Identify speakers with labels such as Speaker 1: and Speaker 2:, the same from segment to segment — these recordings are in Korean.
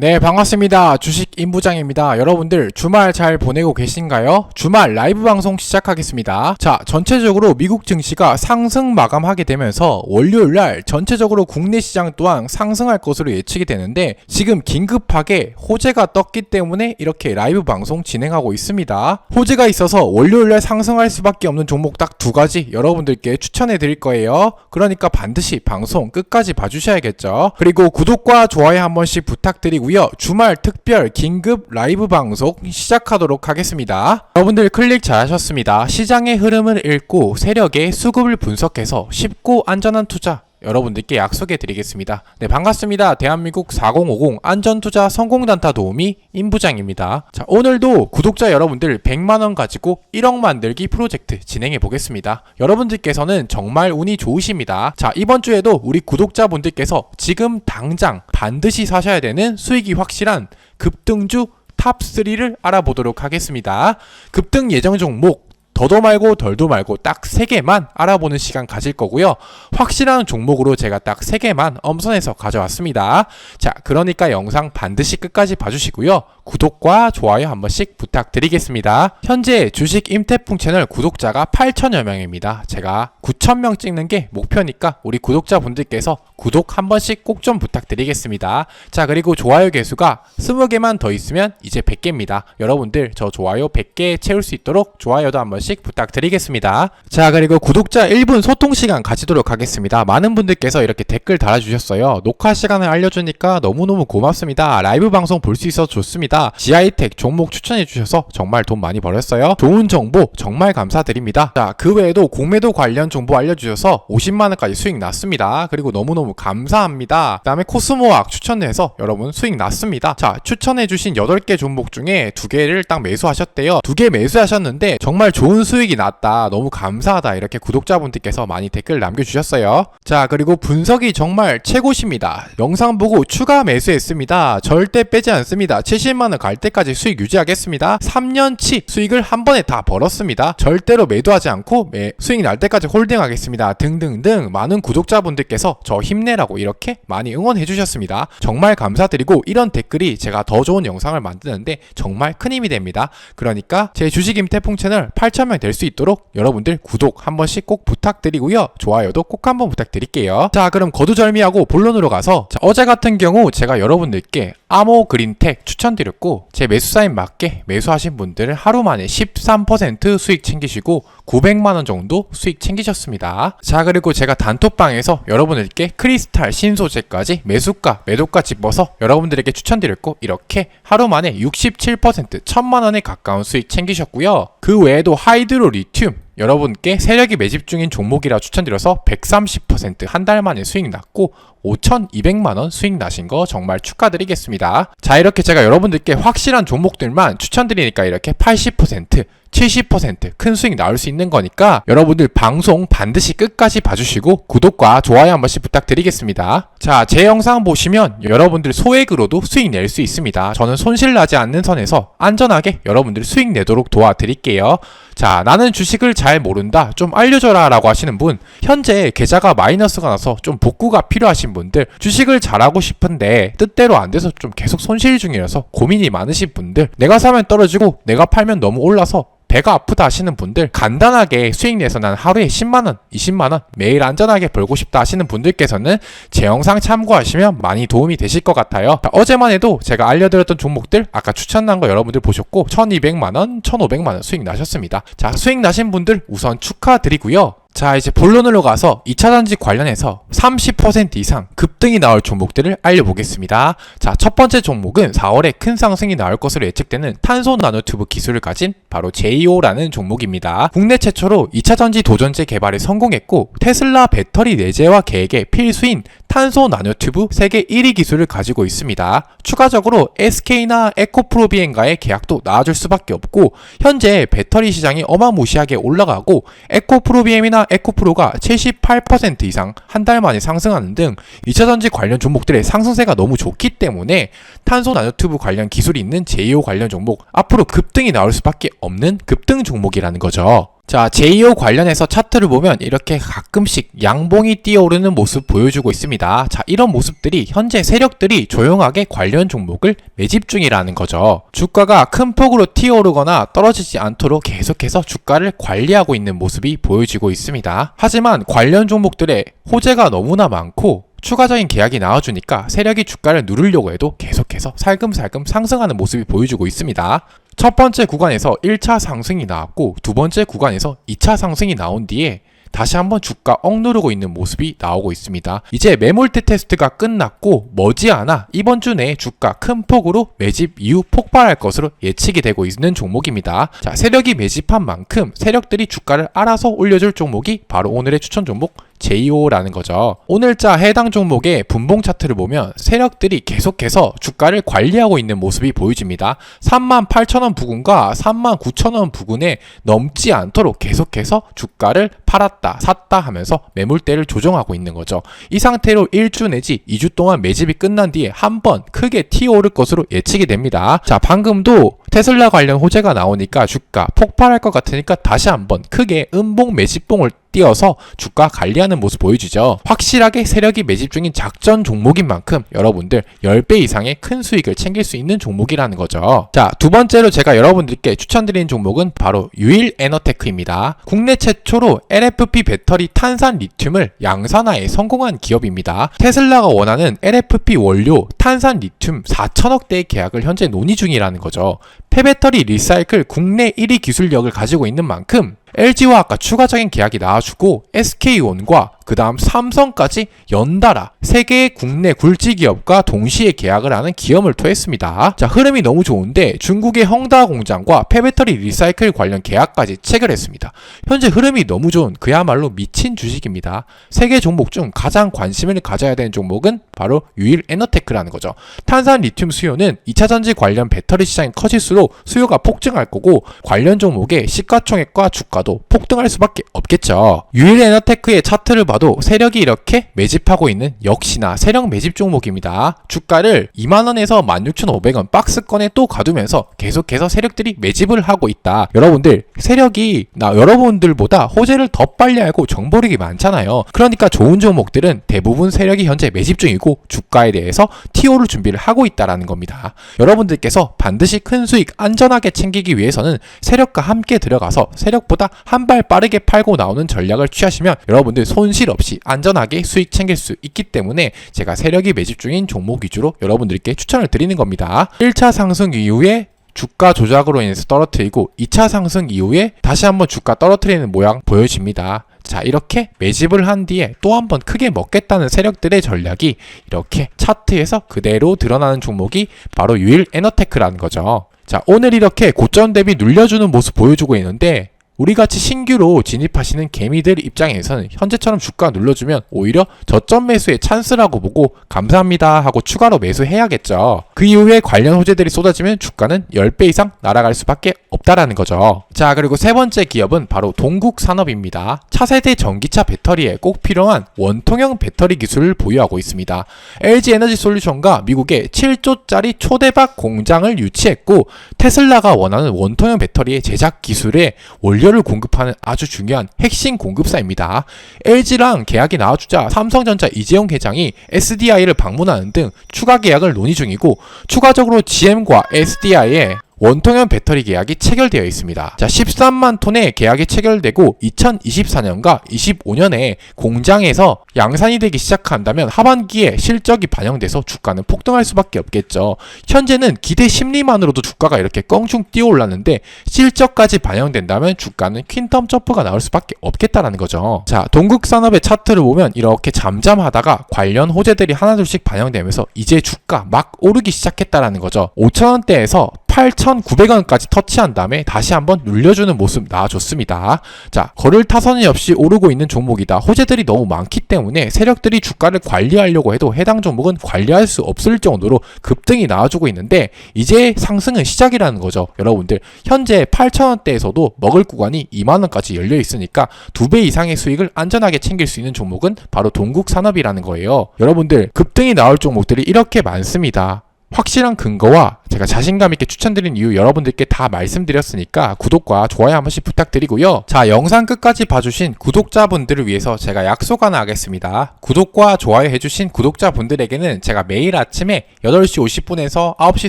Speaker 1: 네, 반갑습니다. 주식 임부장입니다. 여러분들 주말 잘 보내고 계신가요? 주말 라이브 방송 시작하겠습니다. 자, 전체적으로 미국 증시가 상승 마감하게 되면서 월요일 날 전체적으로 국내 시장 또한 상승할 것으로 예측이 되는데 지금 긴급하게 호재가 떴기 때문에 이렇게 라이브 방송 진행하고 있습니다. 호재가 있어서 월요일 날 상승할 수밖에 없는 종목 딱 두 가지 여러분들께 추천해 드릴 거예요. 그러니까 반드시 방송 끝까지 봐주셔야겠죠. 그리고 구독과 좋아요 한 번씩 부탁드리고 요. 주말 특별 긴급 라이브 방송 시작하도록 하겠습니다. 여러분들 클릭 잘하셨습니다. 시장의 흐름을 읽고 세력의 수급을 분석해서 쉽고 안전한 투자 여러분들께 약속해 드리겠습니다. 네, 반갑습니다. 대한민국 4050 안전투자 성공단타 도우미 임부장입니다. 자, 오늘도 구독자 여러분들 100만원 가지고 1억 만들기 프로젝트 진행해 보겠습니다. 여러분들께서는 정말 운이 좋으십니다. 자, 이번 주에도 우리 구독자분들께서 지금 당장 반드시 사셔야 되는 수익이 확실한 급등주 탑3를 알아보도록 하겠습니다. 급등 예정 종목 더도 말고 덜도 말고 딱 3개만 알아보는 시간 가질 거고요. 확실한 종목으로 제가 딱 3개만 엄선해서 가져왔습니다. 자, 그러니까 영상 반드시 끝까지 봐주시고요. 구독과 좋아요 한 번씩 부탁드리겠습니다. 현재 주식 임태풍 채널 구독자가 8천여 명입니다. 제가 9천 명 찍는 게 목표니까 우리 구독자분들께서 구독 한 번씩 꼭 좀 부탁드리겠습니다. 자, 그리고 좋아요 개수가 20개만 더 있으면 이제 100개입니다. 여러분들 저 좋아요 100개 채울 수 있도록 좋아요도 한 번씩 부탁드리겠습니다. 자, 그리고 구독자 1분 소통 시간 가지도록 하겠습니다. 많은 분들께서 이렇게 댓글 달아주셨어요. 녹화 시간을 알려주니까 너무너무 고맙습니다. 라이브 방송 볼 수 있어서 좋습니다. 지하이텍 종목 추천해 주셔서 정말 돈 많이 벌었어요. 좋은 정보 정말 감사드립니다. 자, 그 외에도 공매도 관련 정보 알려주셔서 50만 원까지 수익 났습니다. 그리고 너무너무 감사합니다. 그 다음에 코스모학 추천해서 여러분 수익 났습니다. 자, 추천해 주신 8개 종목 중에 2개를 딱 매수하셨대요. 2개 매수하셨는데 정말 좋은 수익이 났다. 너무 감사하다. 이렇게 구독자분들께서 많이 댓글 남겨 주셨어요. 자, 그리고 분석이 정말 최고십니다. 영상 보고 추가 매수했습니다. 절대 빼지 않습니다. 70만 원 갈 때까지 수익 유지하겠습니다. 3년치 수익을 한 번에 다 벌었습니다. 절대로 매도하지 않고 매, 수익 날 때까지 홀딩하겠습니다. 등등등 많은 구독자분들께서 저 힘내라고 이렇게 많이 응원해 주셨습니다. 정말 감사드리고 이런 댓글이 제가 더 좋은 영상을 만드는데 정말 큰 힘이 됩니다. 그러니까 제 주식임 태풍 채널 8,000명 될 수 있도록 여러분들 구독 한 번씩 꼭 부탁드리고요. 좋아요도 꼭 한번 부탁드릴게요. 자, 그럼 거두절미하고 본론으로 가서 자, 어제 같은 경우 제가 여러분들께 아모 그린텍 추천드렸고 제 매수 사인 맞게 매수하신 분들은 하루 만에 13% 수익 챙기시고 900만 원 정도 수익 챙기셨습니다. 자, 그리고 제가 단톡방에서 여러분들께 크리스탈 신소재까지 매수가, 매도가 짚어서 여러분들에게 추천드렸고 이렇게 하루 만에 67% 1000만 원에 가까운 수익 챙기셨고요. 그 외에도 하이드로 리튬 여러분께 세력이 매집 중인 종목이라 추천드려서 130%한 달 만에 수익 났고 5,200만원 수익 나신 거 정말 축하드리겠습니다. 자, 이렇게 제가 여러분들께 확실한 종목들만 추천드리니까 이렇게 80%, 70%큰 수익 나올 수 있는 거니까 여러분들 방송 반드시 끝까지 봐주시고 구독과 좋아요 한 번씩 부탁드리겠습니다. 자, 제 영상 보시면 여러분들 소액으로도 수익 낼 수 있습니다. 저는 손실 나지 않는 선에서 안전하게 여러분들 수익 내도록 도와드릴게요. 자, 나는 주식을 잘 모른다. 좀 알려줘라. 라고 하시는 분, 현재 계좌가 마이너스가 나서 좀 복구가 필요하신 분들, 주식을 잘하고 싶은데 뜻대로 안 돼서 좀 계속 손실 중이라서 고민이 많으신 분들, 내가 사면 떨어지고 내가 팔면 너무 올라서 배가 아프다 하시는 분들 간단하게 수익 내서 난 하루에 10만원, 20만원 매일 안전하게 벌고 싶다 하시는 분들께서는 제 영상 참고하시면 많이 도움이 되실 것 같아요. 자, 어제만 해도 제가 알려드렸던 종목들 아까 추천한 거 여러분들 보셨고 1200만원, 1500만원 수익 나셨습니다. 자 수익 나신 분들 우선 축하드리고요. 자, 이제 본론으로 가서 2차 전지 관련해서 30% 이상 급등이 나올 종목들을 알려보겠습니다. 자, 첫 번째 종목은 4월에 큰 상승이 나올 것으로 예측되는 탄소 나노튜브 기술을 가진 바로 JO라는 종목입니다. 국내 최초로 2차 전지 도전제 개발에 성공했고 테슬라 배터리 내재화 계획의 필수인 탄소 나노튜브 세계 1위 기술을 가지고 있습니다. 추가적으로 SK나 에코프로비엔과의 계약도 나아질 수밖에 없고 현재 배터리 시장이 어마무시하게 올라가고 에코프로비엠이나 에코프로가 78% 이상 한 달 만에 상승하는 등 2차 전지 관련 종목들의 상승세가 너무 좋기 때문에 탄소 나노튜브 관련 기술이 있는 제이오 관련 종목 앞으로 급등이 나올 수밖에 없는 급등 종목이라는 거죠. 자, 제이오 관련해서 차트를 보면 이렇게 가끔씩 양봉이 뛰어오르는 모습 보여주고 있습니다. 자, 이런 모습들이 현재 세력들이 조용하게 관련 종목을 매집 중이라는 거죠. 주가가 큰 폭으로 튀어오르거나 떨어지지 않도록 계속해서 주가를 관리하고 있는 모습이 보여지고 있습니다. 하지만 관련 종목들의 호재가 너무나 많고 추가적인 계약이 나와주니까 세력이 주가를 누르려고 해도 계속해서 살금살금 상승하는 모습이 보여주고 있습니다. 첫 번째 구간에서 1차 상승이 나왔고 두 번째 구간에서 2차 상승이 나온 뒤에 다시 한번 주가 억누르고 있는 모습이 나오고 있습니다. 이제 매몰대 테스트가 끝났고 머지않아 이번 주 내에 주가 큰 폭으로 매집 이후 폭발할 것으로 예측이 되고 있는 종목입니다. 자, 세력이 매집한 만큼 세력들이 주가를 알아서 올려줄 종목이 바로 오늘의 추천 종목 JO라는 거죠. 오늘자 해당 종목의 분봉 차트를 보면 세력들이 계속해서 주가를 관리하고 있는 모습이 보여집니다. 38,000원 부근과 39,000원 부근에 넘지 않도록 계속해서 주가를 팔았다, 샀다 하면서 매물대를 조정하고 있는 거죠. 이 상태로 1주 내지 2주 동안 매집이 끝난 뒤에 한 번 크게 튀어오를 것으로 예측이 됩니다. 자, 방금도 테슬라 관련 호재가 나오니까 주가 폭발할 것 같으니까 다시 한번 크게 음봉 매집봉을 띄어서 주가 관리하는 모습 보여주죠. 확실하게 세력이 매집 중인 작전 종목인 만큼 여러분들 10배 이상의 큰 수익을 챙길 수 있는 종목이라는 거죠. 자, 두 번째로 제가 여러분들께 추천드리는 종목은 바로 유일 에너테크입니다. 국내 최초로 LFP 배터리 탄산 리튬을 양산화에 성공한 기업입니다. 테슬라가 원하는 LFP 원료 탄산 리튬 4천억 대의 계약을 현재 논의 중이라는 거죠. 폐배터리 리사이클 국내 1위 기술력을 가지고 있는 만큼 LG와 아까 추가적인 계약이 나와주고 SK온과 그 다음 삼성까지 연달아 세 개의 국내 굴지 기업과 동시에 계약을 하는 기염을 토했습니다. 자 흐름이 너무 좋은데 중국의 헝다 공장과 폐배터리 리사이클 관련 계약까지 체결했습니다. 현재 흐름이 너무 좋은 그야말로 미친 주식입니다. 세계 종목 중 가장 관심을 가져야 되는 종목은 바로 유일 에너테크라는 거죠. 탄산 리튬 수요는 2차 전지 관련 배터리 시장이 커질수록 수요가 폭증할 거고 관련 종목의 시가총액과 주가도 폭등할 수밖에 없겠죠. 유일 에너테크의 차트를 봐도 세력이 이렇게 매집하고 있는 역시나 세력 매집 종목입니다. 주가를 2만원에서 16,500원 박스권에 또 가두면서 계속해서 세력들이 매집을 하고 있다. 여러분들 세력이 나 여러분들보다 호재를 더 빨리 알고 정보력이 많잖아요. 그러니까 좋은 종목들은 대부분 세력이 현재 매집 중이고 주가에 대해서 TO를 준비를 하고 있다라는 겁니다. 여러분들께서 반드시 큰 수익 안전하게 챙기기 위해서는 세력과 함께 들어가서 세력보다 한 발 빠르게 팔고 나오는 전략을 취하시면 여러분들 손실 없이 안전하게 수익 챙길 수 있기 때문에 제가 세력이 매집 중인 종목 위주로 여러분들께 추천을 드리는 겁니다. 1차 상승 이후에 주가 조작으로 인해서 떨어뜨리고 2차 상승 이후에 다시 한번 주가 떨어뜨리는 모양 보여집니다. 자, 이렇게 매집을 한 뒤에 또 한 번 크게 먹겠다는 세력들의 전략이 이렇게 차트에서 그대로 드러나는 종목이 바로 유일 에너테크라는 거죠. 자, 오늘 이렇게 고점 대비 눌려주는 모습 보여주고 있는데 우리같이 신규로 진입하시는 개미들 입장에서는 현재처럼 주가 눌러주면 오히려 저점 매수의 찬스라고 보고 감사합니다 하고 추가로 매수해야겠죠. 그 이후에 관련 호재들이 쏟아지면 주가는 10배 이상 날아갈 수밖에 없다라는 거죠. 자, 그리고 세 번째 기업은 바로 동국산업입니다. 차세대 전기차 배터리에 꼭 필요한 원통형 배터리 기술을 보유하고 있습니다. LG 에너지 솔루션과 미국의 7조짜리 초대박 공장을 유치했고 테슬라가 원하는 원통형 배터리의 제작 기술에 원료 를 공급하는 아주 중요한 핵심 공급사입니다. LG랑 계약이 나와주자 삼성전자 이재용 회장이 SDI를 방문하는 등 추가 계약을 논의 중이고 추가적으로 GM과 SDI에 원통형 배터리 계약이 체결되어 있습니다. 자, 13만 톤의 계약이 체결되고 2024년과 25년에 공장에서 양산이 되기 시작한다면 하반기에 실적이 반영돼서 주가는 폭등할 수밖에 없겠죠. 현재는 기대 심리만으로도 주가가 이렇게 껑충 뛰어 올랐는데 실적까지 반영된다면 주가는 퀸텀 점프가 나올 수밖에 없겠다라는 거죠. 자, 동국 산업의 차트를 보면 이렇게 잠잠하다가 관련 호재들이 하나둘씩 반영되면서 이제 주가 막 오르기 시작했다라는 거죠. 5천원대에서 8,900원까지 터치한 다음에 다시 한번 눌려주는 모습 나와줬습니다. 자, 거를 타선이 없이 오르고 있는 종목이다. 호재들이 너무 많기 때문에 세력들이 주가를 관리하려고 해도 해당 종목은 관리할 수 없을 정도로 급등이 나와주고 있는데 이제 상승은 시작이라는 거죠. 여러분들 현재 8,000원대에서도 먹을 구간이 2만원까지 열려 있으니까 두 배 이상의 수익을 안전하게 챙길 수 있는 종목은 바로 동국산업이라는 거예요. 여러분들 급등이 나올 종목들이 이렇게 많습니다. 확실한 근거와 제가 자신감 있게 추천드린 이유 여러분들께 다 말씀드렸으니까 구독과 좋아요 한 번씩 부탁드리고요. 자, 영상 끝까지 봐주신 구독자분들을 위해서 제가 약속 하나 하겠습니다. 구독과 좋아요 해주신 구독자분들에게는 제가 매일 아침에 8시 50분에서 9시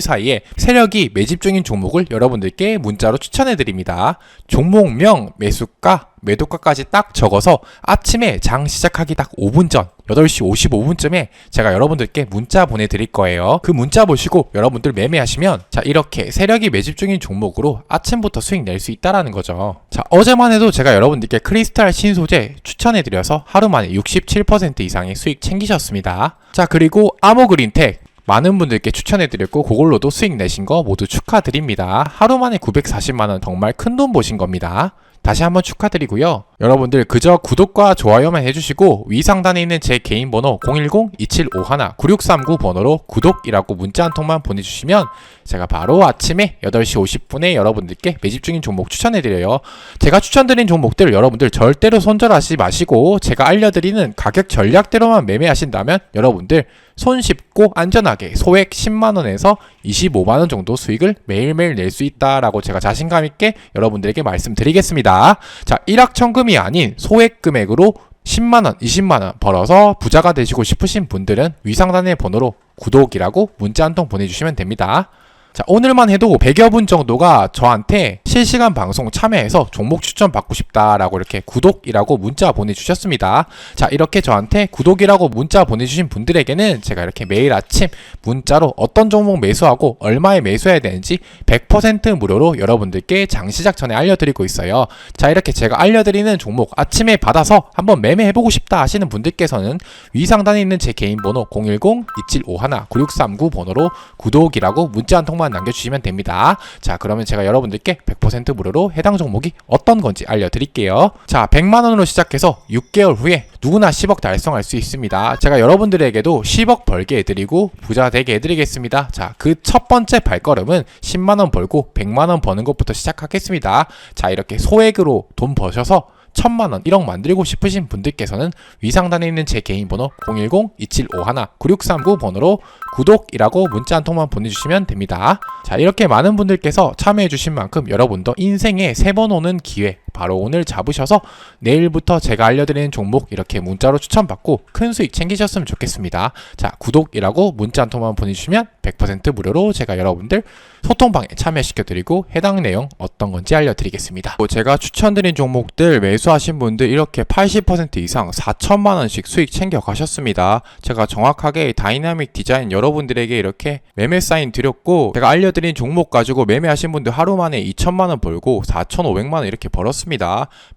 Speaker 1: 사이에 세력이 매집 중인 종목을 여러분들께 문자로 추천해드립니다. 종목명, 매수가, 매도가까지 딱 적어서 아침에 장 시작하기 딱 5분 전 8시 55분쯤에 제가 여러분들께 문자 보내드릴 거예요. 그 문자 보시고 여러분들 매매하시 면 자 이렇게 세력이 매집 중인 종목으로 아침부터 수익 낼 수 있다라는 거죠. 자 어제만 해도 제가 여러분들께 크리스탈 신소재 추천해드려서 하루 만에 67% 이상의 수익 챙기셨습니다. 자 그리고 아모그린텍 많은 분들께 추천해드렸고 그걸로도 수익 내신 거 모두 축하드립니다. 하루 만에 940만원 정말 큰 돈 보신 겁니다. 다시 한번 축하드리고요. 여러분들 그저 구독과 좋아요만 해주시고 위 상단에 있는 제 개인 번호 010-2751-9639 번호로 구독이라고 문자 한 통만 보내주시면 제가 바로 아침에 8시 50분에 여러분들께 매집 중인 종목 추천해드려요. 제가 추천드린 종목들 여러분들 절대로 손절하지 마시고 제가 알려드리는 가격 전략대로만 매매하신다면 여러분들 손쉽고 안전하게 소액 10만원에서 25만원 정도 수익을 매일매일 낼 수 있다라고 제가 자신감 있게 여러분들에게 말씀드리겠습니다. 자, 일확천금 이 아닌 소액 금액으로 10만원, 20만원 벌어서 부자가 되시고 싶으신 분들은 위상단의 번호로 구독이라고 문자 한 통 보내주시면 됩니다. 자, 오늘만 해도 100여 분 정도가 저한테 실시간 방송 참여해서 종목 추천 받고 싶다라고 이렇게 구독이라고 문자 보내주셨습니다. 자, 이렇게 저한테 구독이라고 문자 보내주신 분들에게는 제가 이렇게 매일 아침 문자로 어떤 종목 매수하고 얼마에 매수해야 되는지 100% 무료로 여러분들께 장 시작 전에 알려드리고 있어요. 자, 이렇게 제가 알려드리는 종목 아침에 받아서 한번 매매해보고 싶다 하시는 분들께서는 위 상단에 있는 제 개인 번호 010-2751-9639 번호로 구독이라고 문자 한 통만 남겨주시면 됩니다. 자, 그러면 제가 여러분들께 100% 무료로 해당 종목이 어떤 건지 알려드릴게요. 자, 100만원으로 시작해서 6개월 후에 누구나 10억 달성할 수 있습니다. 제가 여러분들에게도 10억 벌게 해드리고 부자 되게 해드리겠습니다. 자, 그 첫 번째 발걸음은 10만원 벌고 100만원 버는 것부터 시작하겠습니다. 자, 이렇게 소액으로 돈 버셔서 천만원, 1억 만들고 싶으신 분들께서는 위상단에 있는 제 개인 번호 010-2751-9639 번호로 구독이라고 문자 한 통만 보내주시면 됩니다. 자, 이렇게 많은 분들께서 참여해주신 만큼 여러분도 인생에 세 번 오는 기회 바로 오늘 잡으셔서 내일부터 제가 알려드리는 종목 이렇게 문자로 추천받고 큰 수익 챙기셨으면 좋겠습니다. 자, 구독이라고 문자 한 통만 보내주시면 100% 무료로 제가 여러분들 소통방에 참여시켜드리고 해당 내용 어떤 건지 알려드리겠습니다. 뭐 제가 추천드린 종목들 매수하신 분들 이렇게 80% 이상 4천만 원씩 수익 챙겨 가셨습니다. 제가 정확하게 다이나믹 디자인 여러분들에게 이렇게 매매 사인 드렸고 제가 알려드린 종목 가지고 매매하신 분들 하루 만에 2천만 원 벌고 4,500만 원 이렇게 벌었습니다.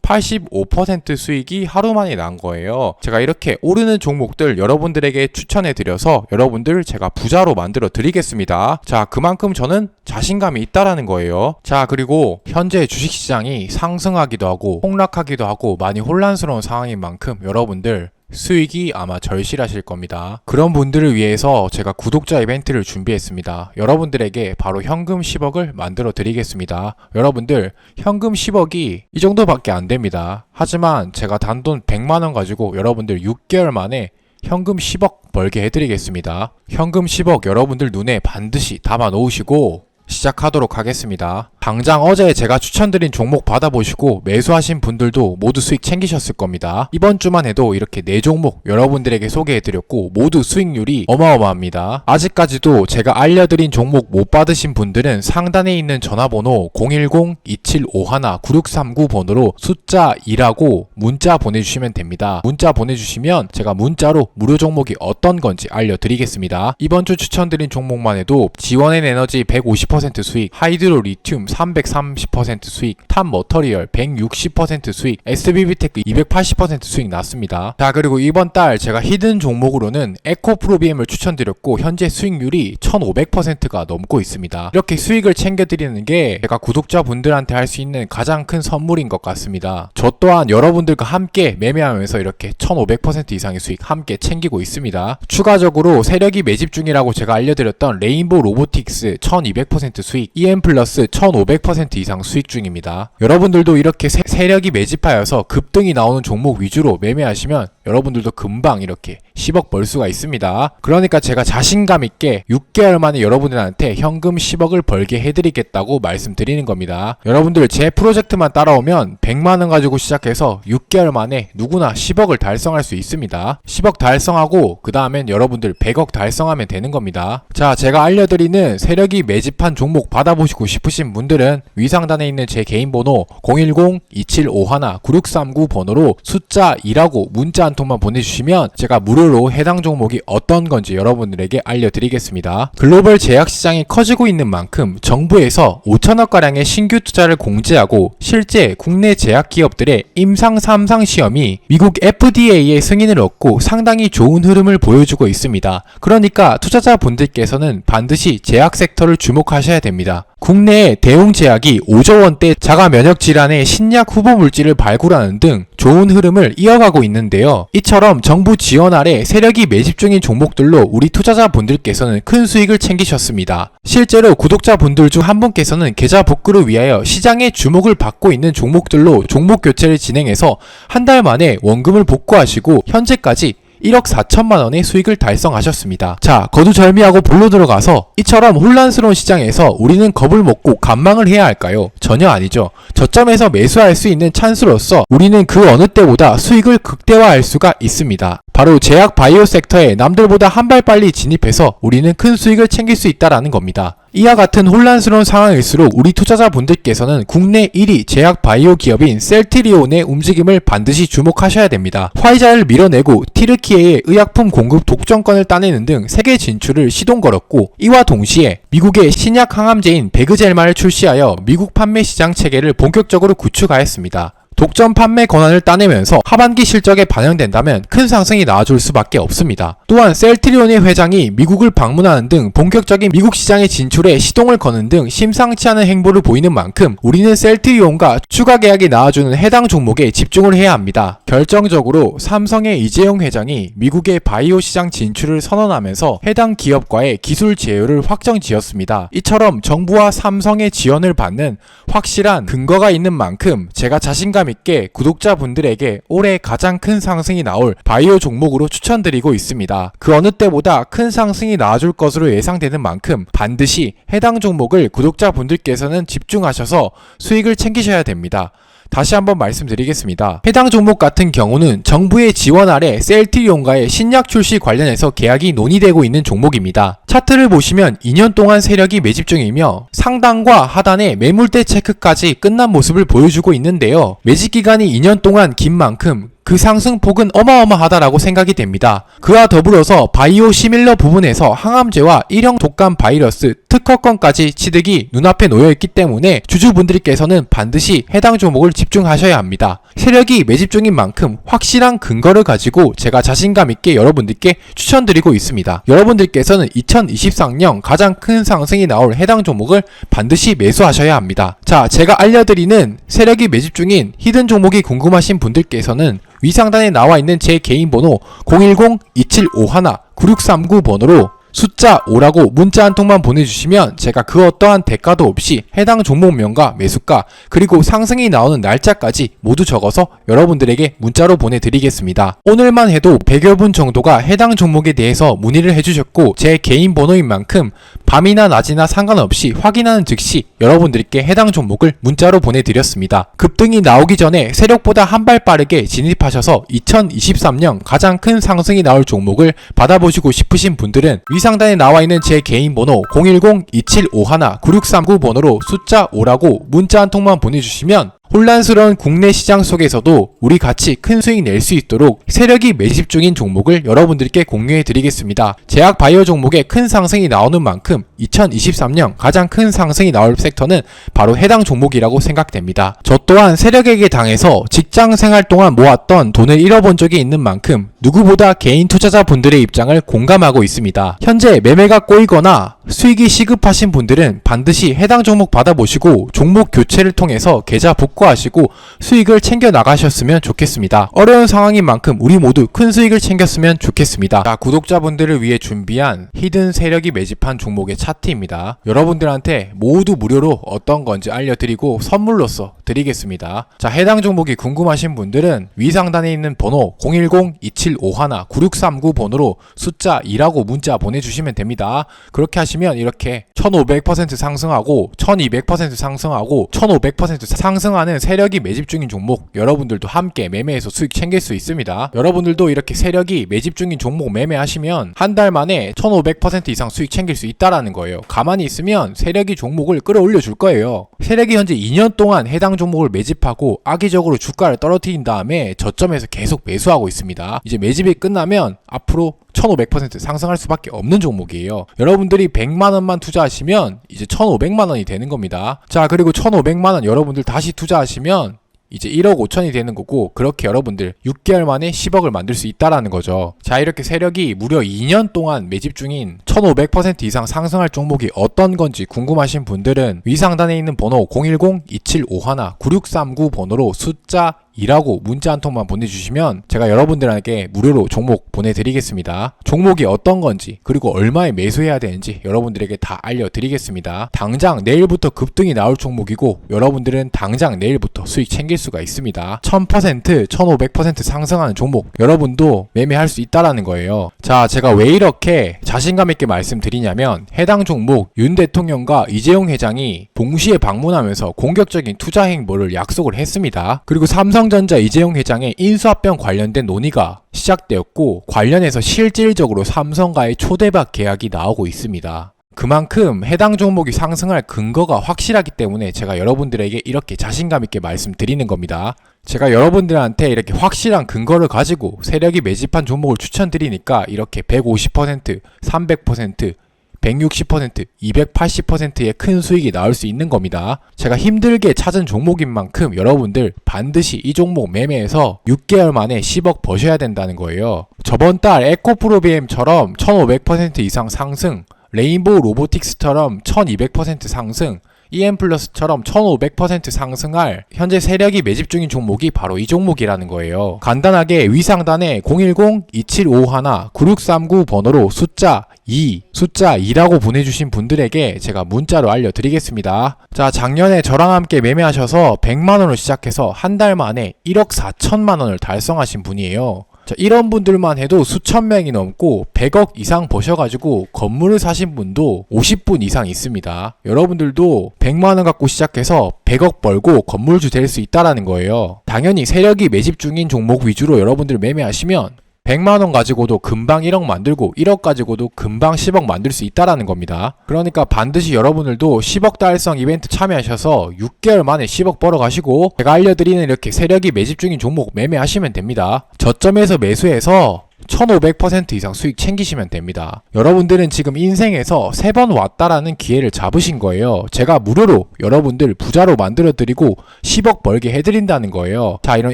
Speaker 1: 85% 수익이 하루 만에 난 거예요. 제가 이렇게 오르는 종목들 여러분들에게 추천해 드려서 여러분들 제가 부자로 만들어 드리겠습니다. 자, 그만큼 저는 자신감이 있다라는 거예요. 자, 그리고 현재 주식시장이 상승하기도 하고 폭락하기도 하고 많이 혼란스러운 상황인 만큼 여러분들 수익이 아마 절실하실 겁니다. 그런 분들을 위해서 제가 구독자 이벤트를 준비했습니다. 여러분들에게 바로 현금 10억을 만들어 드리겠습니다. 여러분들 현금 10억이 이 정도밖에 안 됩니다. 하지만 제가 단돈 100만원 가지고 여러분들 6개월 만에 현금 10억 벌게 해드리겠습니다. 현금 10억 여러분들 눈에 반드시 담아 놓으시고 시작하도록 하겠습니다. 당장 어제 제가 추천드린 종목 받아보시고 매수하신 분들도 모두 수익 챙기셨을 겁니다. 이번 주만 해도 이렇게 네 종목 여러분들에게 소개해드렸고 모두 수익률이 어마어마합니다. 아직까지도 제가 알려드린 종목 못 받으신 분들은 상단에 있는 전화번호 010-2751-9639 번호로 숫자 2라고 문자 보내주시면 됩니다. 문자 보내주시면 제가 문자로 무료 종목이 어떤 건지 알려드리겠습니다. 이번 주 추천드린 종목만 해도 지원엔 에너지 150% 수익, 하이드로 리튬 330% 수익, 탑 머터리얼 160% 수익, SBB테크 280% 수익 났습니다. 자 그리고 이번 달 제가 히든 종목으로는 에코프로비엠을 추천드렸고 현재 수익률이 1500%가 넘고 있습니다. 이렇게 수익을 챙겨드리는 게 제가 구독자분들한테 할 수 있는 가장 큰 선물인 것 같습니다. 저 또한 여러분들과 함께 매매하면서 이렇게 1500% 이상의 수익 함께 챙기고 있습니다. 추가적으로 세력이 매집 중이라고 제가 알려드렸던 레인보 로보틱스 1200% 수익, EM 플러스 1500% 이상 수익 중입니다. 여러분들도 이렇게 세, 세력이 매집하여서 급등이 나오는 종목 위주로 매매하시면 여러분들도 금방 이렇게 10억 벌 수가 있습니다. 그러니까 제가 자신감 있게 6개월 만에 여러분들한테 현금 10억을 벌게 해드리겠다고 말씀드리는 겁니다. 여러분들 제 프로젝트만 따라오면 100만 원 가지고 시작해서 6개월 만에 누구나 10억을 달성할 수 있습니다. 10억 달성하고 그 다음엔 여러분들 100억 달성하면 되는 겁니다. 자, 제가 알려드리는 세력이 매집한 종목 받아보시고 싶으신 분들은 위상단에 있는 제 개인 번호 010-2751-9639 번호로 숫자 2라고 문자 한 통만 보내주시면 제가 무료로 해당 종목이 어떤 건지 여러분들에게 알려드리겠습니다. 글로벌 제약 시장이 커지고 있는 만큼 정부에서 5천억가량의 신규 투자를 공제하고 실제 국내 제약 기업들의 임상 3상 시험이 미국 FDA의 승인을 얻고 상당히 좋은 흐름을 보여주고 있습니다. 그러니까 투자자분들께서는 반드시 제약 섹터를 주목하셔야 됩니다. 국내에 대웅 제약이 5조 원대 자가 면역 질환의 신약 후보 물질을 발굴하는 등 좋은 흐름을 이어가고 있는데요. 이처럼 정부 지원 아래 세력이 매집 중인 종목들로 우리 투자자분들께서는 큰 수익을 챙기셨습니다. 실제로 구독자분들 중 한 분께서는 계좌 복구를 위하여 시장에 주목을 받고 있는 종목들로 종목 교체를 진행해서 한 달 만에 원금을 복구하시고 현재까지 1억 4천만 원의 수익을 달성하셨습니다. 자, 거두절미하고 볼로 들어가서 이처럼 혼란스러운 시장에서 우리는 겁을 먹고 관망을 해야 할까요? 전혀 아니죠. 저점에서 매수할 수 있는 찬스로서 우리는 그 어느 때보다 수익을 극대화할 수가 있습니다. 바로 제약 바이오 섹터에 남들보다 한 발 빨리 진입해서 우리는 큰 수익을 챙길 수 있다라는 겁니다. 이와 같은 혼란스러운 상황일수록 우리 투자자분들께서는 국내 1위 제약 바이오 기업인 셀트리온의 움직임을 반드시 주목하셔야 됩니다. 화이자를 밀어내고 티르키에의 의약품 공급 독점권을 따내는 등 세계 진출을 시동 걸었고 이와 동시에 미국의 신약 항암제인 베그젤마를 출시하여 미국 판매 시장 체계를 본격적으로 구축하였습니다. 독점 판매 권한을 따내면서 하반기 실적에 반영된다면 큰 상승이 나와줄 수밖에 없습니다. 또한 셀트리온의 회장이 미국을 방문하는 등 본격적인 미국 시장의 진출에 시동을 거는 등 심상치 않은 행보를 보이는 만큼 우리는 셀트리온과 추가 계약이 나와주는 해당 종목에 집중을 해야 합니다. 결정적으로 삼성의 이재용 회장이 미국의 바이오 시장 진출을 선언하면서 해당 기업과의 기술 제휴를 확정 지었습니다. 이처럼 정부와 삼성의 지원을 받는 확실한 근거가 있는 만큼 제가 자신감 있게 구독자분들에게 올해 가장 큰 상승이 나올 바이오 종목으로 추천드리고 있습니다. 그 어느 때보다 큰 상승이 나와줄 것으로 예상되는 만큼 반드시 해당 종목을 구독자분들께서는 집중하셔서 수익을 챙기셔야 됩니다. 다시 한번 말씀드리겠습니다. 해당 종목 같은 경우는 정부의 지원 아래 셀트리온과의 신약 출시 관련해서 계약이 논의되고 있는 종목입니다. 차트를 보시면 2년 동안 세력이 매집 중이며 상단과 하단의 매물대 체크까지 끝난 모습을 보여주고 있는데요. 매집 기간이 2년 동안 긴 만큼 그 상승폭은 어마어마하다라고 생각이 됩니다. 그와 더불어서 바이오 시밀러 부분에서 항암제와 일형 독감 바이러스 특허권까지 취득이 눈앞에 놓여있기 때문에 주주분들께서는 반드시 해당 종목을 집중하셔야 합니다. 세력이 매집 중인 만큼 확실한 근거를 가지고 제가 자신감 있게 여러분들께 추천드리고 있습니다. 여러분들께서는 2023년 가장 큰 상승이 나올 해당 종목을 반드시 매수하셔야 합니다. 자, 제가 알려드리는 세력이 매집 중인 히든 종목이 궁금하신 분들께서는 위상단에 나와 있는 제 개인 번호 010-2751-9639 번호로 숫자 5라고 문자 한 통만 보내주시면 제가 그 어떠한 대가도 없이 해당 종목명과 매수가 그리고 상승이 나오는 날짜까지 모두 적어서 여러분들에게 문자로 보내드리겠습니다. 오늘만 해도 100여 분 정도가 해당 종목에 대해서 문의를 해주셨고 제 개인 번호인 만큼 밤이나 낮이나 상관없이 확인하는 즉시 여러분들께 해당 종목을 문자로 보내드렸습니다. 급등이 나오기 전에 세력보다 한 발 빠르게 진입하셔서 2023년 가장 큰 상승이 나올 종목을 받아보시고 싶으신 분들은 위 상단에 나와 있는 제 개인 번호 010-2751-9639 번호로 숫자 5라고 문자 한 통만 보내주시면 혼란스러운 국내 시장 속에서도 우리 같이 큰 수익 낼 수 있도록 세력이 매집 중인 종목을 여러분들께 공유해 드리겠습니다. 제약 바이오 종목에 큰 상승이 나오는 만큼 2023년 가장 큰 상승이 나올 섹터는 바로 해당 종목이라고 생각됩니다. 저 또한 세력에게 당해서 직장 생활 동안 모았던 돈을 잃어본 적이 있는 만큼 누구보다 개인 투자자분들의 입장을 공감하고 있습니다. 현재 매매가 꼬이거나 수익이 시급하신 분들은 반드시 해당 종목 받아보시고 종목 교체를 통해서 계좌 복구 확보하시고 수익을 챙겨 나가셨으면 좋겠습니다. 어려운 상황인 만큼 우리 모두 큰 수익을 챙겼으면 좋겠습니다. 자, 구독자분들을 위해 준비한 히든 세력이 매집한 종목의 차트입니다. 여러분들한테 모두 무료로 어떤 건지 알려드리고 선물로서 드리겠습니다. 자, 해당 종목이 궁금하신 분들은 위 상단에 있는 번호 010-2751-9639 번호로 숫자 2라고 문자 보내주시면 됩니다. 그렇게 하시면 이렇게 1500% 상승하고 1200% 상승하고 1500% 상승하는 세력이 매집 중인 종목 여러분들도 함께 매매해서 수익 챙길 수 있습니다. 여러분들도 이렇게 세력이 매집 중인 종목 매매하시면 한 달 만에 1500% 이상 수익 챙길 수 있다라는 거예요. 가만히 있으면 세력이 종목을 끌어올려 줄 거예요. 세력이 현재 2년 동안 해당 종목을 매집하고 악의적으로 주가를 떨어뜨린 다음에 저점에서 계속 매수하고 있습니다. 이제 매집이 끝나면 앞으로 1500% 상승할 수밖에 없는 종목이에요. 여러분들이 100만 원만 투자하시면 이제 1500만 원이 되는 겁니다. 자, 그리고 1500만 원 여러분들 다시 투자하시면 이제 1억 5천이 되는 거고 그렇게 여러분들 6개월 만에 10억을 만들 수 있다라는 거죠. 자 이렇게 세력이 무려 2년 동안 매집 중인 1500% 이상 상승할 종목이 어떤 건지 궁금하신 분들은 위 상단에 있는 번호 010-2751-9639 번호로 숫자 2라고 문자 한 통만 보내주시면 제가 여러분들에게 무료로 종목 보내드리겠습니다. 종목이 어떤 건지 그리고 얼마에 매수해야 되는지 여러분들에게 다 알려드리겠습니다. 당장 내일부터 급등이 나올 종목이고 여러분들은 당장 내일부터 수익 챙길 수가 있습니다. 1000%, 1500% 상승하는 종목 여러분도 매매할 수 있다라는 거예요. 자, 제가 왜 이렇게 자신감 있게 말씀드리냐면 해당 종목 윤 대통령과 이재용 회장이 동시에 방문하면서 공격적인 투자 행보를 약속을 했습니다. 그리고 삼성 전자 이재용 회장의 인수합병 관련된 논의가 시작되었고 관련해서 실질적으로 삼성과의 초대박 계약이 나오고 있습니다. 그만큼 해당 종목이 상승할 근거가 확실하기 때문에 제가 여러분들에게 이렇게 자신감 있게 말씀드리는 겁니다. 제가 여러분들한테 이렇게 확실한 근거를 가지고 세력이 매집한 종목을 추천드리니까 이렇게 150%, 300%, 160%, 280%의 큰 수익이 나올 수 있는 겁니다. 제가 힘들게 찾은 종목인 만큼 여러분들 반드시 이 종목 매매해서 6개월 만에 10억 버셔야 된다는 거예요. 저번 달 에코프로비엠처럼 1500% 이상 상승, 레인보우 로보틱스처럼 1200% 상승, EM 플러스처럼 1500% 상승할 현재 세력이 매집 중인 종목이 바로 이 종목이라는 거예요. 간단하게 위상단에 010-2751-9639 번호로 숫자 2, 숫자 2라고 보내주신 분들에게 제가 문자로 알려드리겠습니다. 자, 작년에 저랑 함께 매매하셔서 100만원을 시작해서 한 달 만에 1억 4천만원을 달성하신 분이에요. 자, 이런 분들만 해도 수천 명이 넘고 100억 이상 버셔가지고 건물을 사신 분도 50분 이상 있습니다. 여러분들도 100만원 갖고 시작해서 100억 벌고 건물주 될 수 있다라는 거예요. 당연히 세력이 매집 중인 종목 위주로 여러분들 매매하시면 100만원 가지고도 금방 1억 만들고 1억 가지고도 금방 10억 만들 수 있다라는 겁니다. 그러니까 반드시 여러분들도 10억 달성 이벤트 참여하셔서 6개월 만에 10억 벌어 가시고 제가 알려드리는 이렇게 세력이 매집 중인 종목 매매하시면 됩니다. 저점에서 매수해서 1500% 이상 수익 챙기시면 됩니다. 여러분들은 지금 인생에서 세 번 왔다라는 기회를 잡으신 거예요. 제가 무료로 여러분들 부자로 만들어드리고 10억 벌게 해드린다는 거예요. 자, 이런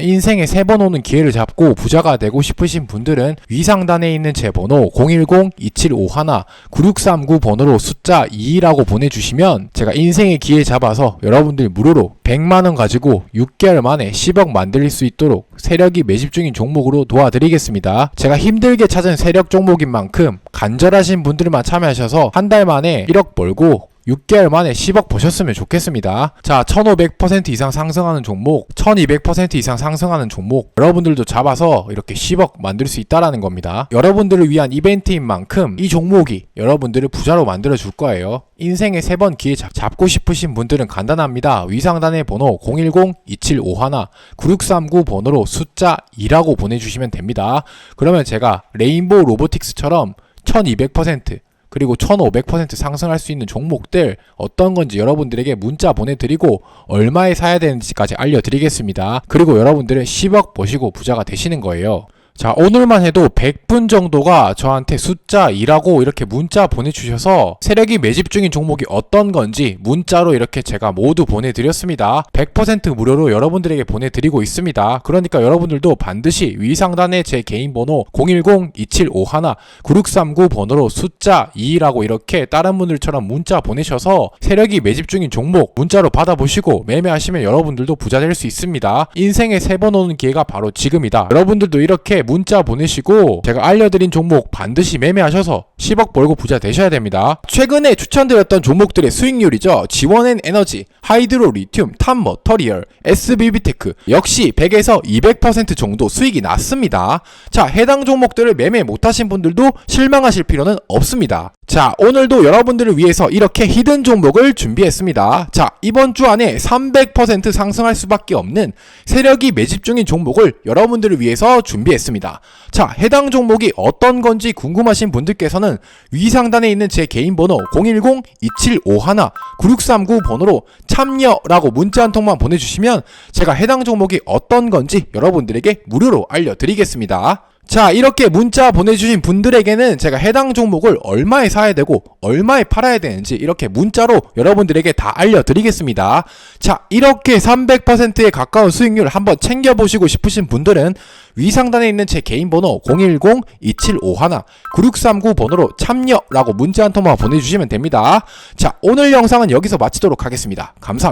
Speaker 1: 인생에 세 번 오는 기회를 잡고 부자가 되고 싶으신 분들은 위상단에 있는 제 번호 010-2751-9639 번호로 숫자 2라고 보내주시면 제가 인생의 기회 잡아서 여러분들 무료로 100만원 가지고 6개월 만에 10억 만들 수 있도록 세력이 매집 중인 종목으로 도와드리겠습니다. 제가 힘들게 찾은 세력 종목인 만큼 간절하신 분들만 참여하셔서 한 달 만에 1억 벌고 6개월 만에 10억 버셨으면 좋겠습니다. 자, 1500% 이상 상승하는 종목, 1200% 이상 상승하는 종목, 여러분들도 잡아서 이렇게 10억 만들 수 있다라는 겁니다. 여러분들을 위한 이벤트인 만큼 이 종목이 여러분들을 부자로 만들어 줄 거예요. 인생에 세번 기회 잡, 잡고 싶으신 분들은 간단합니다. 위상단의 번호 010-2751-9639 번호로 숫자 2라고 보내주시면 됩니다. 그러면 제가 레인보우 로보틱스처럼 1200% 그리고 1500% 상승할 수 있는 종목들 어떤 건지 여러분들에게 문자 보내드리고 얼마에 사야 되는지까지 알려드리겠습니다. 그리고 여러분들은 10억 버시고 부자가 되시는 거예요. 자, 오늘만 해도 100분 정도가 저한테 숫자 2라고 이렇게 문자 보내주셔서 세력이 매집 중인 종목이 어떤 건지 문자로 이렇게 제가 모두 보내드렸습니다. 100% 무료로 여러분들에게 보내드리고 있습니다. 그러니까 여러분들도 반드시 위 상단에 제 개인 번호 010-2751-9639 번호로 숫자 2라고 이렇게 다른 분들처럼 문자 보내셔서 세력이 매집 중인 종목 문자로 받아보시고 매매하시면 여러분들도 부자 될 수 있습니다. 인생에 세번 오는 기회가 바로 지금이다. 여러분들도 이렇게 문자 보내시고 제가 알려드린 종목 반드시 매매하셔서 10억 벌고 부자 되셔야 됩니다. 최근에 추천드렸던 종목들의 수익률이죠. 지원엔 에너지, 하이드로 리튬, 탑 머터리얼, SBB테크 역시 100에서 200% 정도 수익이 났습니다. 자, 해당 종목들을 매매 못하신 분들도 실망하실 필요는 없습니다. 자, 오늘도 여러분들을 위해서 이렇게 히든 종목을 준비했습니다. 자, 이번 주 안에 300% 상승할 수밖에 없는 세력이 매집 중인 종목을 여러분들을 위해서 준비했습니다. 자, 해당 종목이 어떤 건지 궁금하신 분들께서는 위상단에 있는 제 개인 번호 010-2751-9639 번호로 참여라고 문자 한 통만 보내주시면 제가 해당 종목이 어떤 건지 여러분들에게 무료로 알려드리겠습니다. 자, 이렇게 문자 보내주신 분들에게는 제가 해당 종목을 얼마에 사야 되고 얼마에 팔아야 되는지 이렇게 문자로 여러분들에게 다 알려드리겠습니다. 자, 이렇게 300%에 가까운 수익률 한번 챙겨보시고 싶으신 분들은 위상단에 있는 제 개인 번호 010-2751-9639 번호로 참여라고 문자 한 통만 보내주시면 됩니다. 자, 오늘 영상은 여기서 마치도록 하겠습니다. 감사합니다.